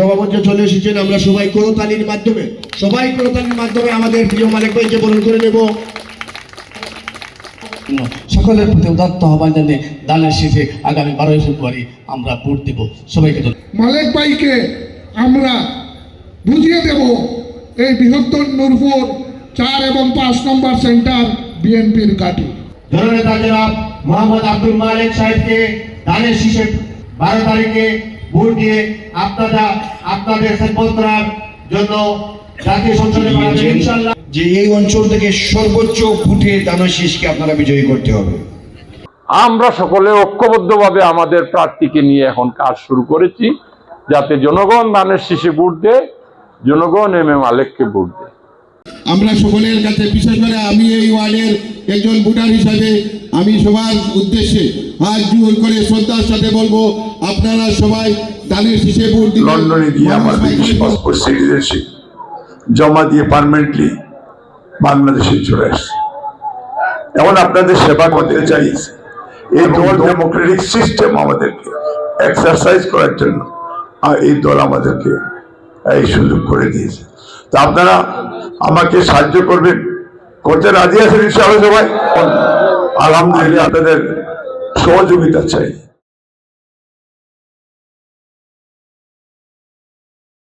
সভাপতি চলে এসেছেন আমরা সবাই করতালির মাধ্যমে সবাই করতালির মাধ্যমে আমাদের প্রিয় মালিক ভাইকে বরণ করে নেব। সকলের প্রতি উদাত্ত আহ্বান জানিয়ে দানের শেষে আগামী বারোই ফেব্রুয়ারি আমরা ভোট দেব। সবাইকে মালিক মালেক ভাইকে আমরা বুঝিয়ে দেব এই বৃহত্তর নূরপুর চার এবং পাঁচ নম্বর সেন্টার বিএনপির ঘাঁটি জননেতা জনাব মোহাম্মদ আব্দুল মালিক সাহেবকে দানের শীষে বারো তারিখে ভোট দিয়ে আপনারা আপনাদের জন্য জাতীয় সংসদে পাঠাবেন যে এই অঞ্চল থেকে সর্বোচ্চ ভোটে দানাশিসকে আপনারা বিজয়ী করতে হবে। আমরা সকলে ঐক্যবদ্ধভাবে আমাদের প্রার্থীকে নিয়ে এখন কাজ শুরু করেছি যাতে জনগণ দানের শীষে ভোট দেয় জনগণ এম এ মালেককে ভোট দেয়। আমরা সকলের কাছে বিশেষ করে আমি এই ওয়ার্ডের একজন ভোটার হিসাবে আমি সবার উদ্দেশ্যে হাত জোর করে শ্রদ্ধার সাথে বলব আপনারা সবাই দানের শীষে ভোট দিবেন লন্ডনে গিয়ে আমার ব্রিটিশ পাসপোর্ট সিটিজেনশিপ জমা দিয়ে পার্মানেন্টলি বাংলাদেশে চলে আসছে। এখন আপনাদের সেবা করতে চাই। এই দল ডেমোক্রেটিক সিস্টেম আমাদেরকে এক্সারসাইজ করার জন্য আর এই দল আমাদেরকে এই সুযোগ করে দিয়েছে। তা আপনারা আমাকে সাহায্য করবেন। করতে রাজি আছেন ইনশাআল্লাহ সবাই? আলহামদুলিল্লাহ আপনাদের সহযোগিতা চাই।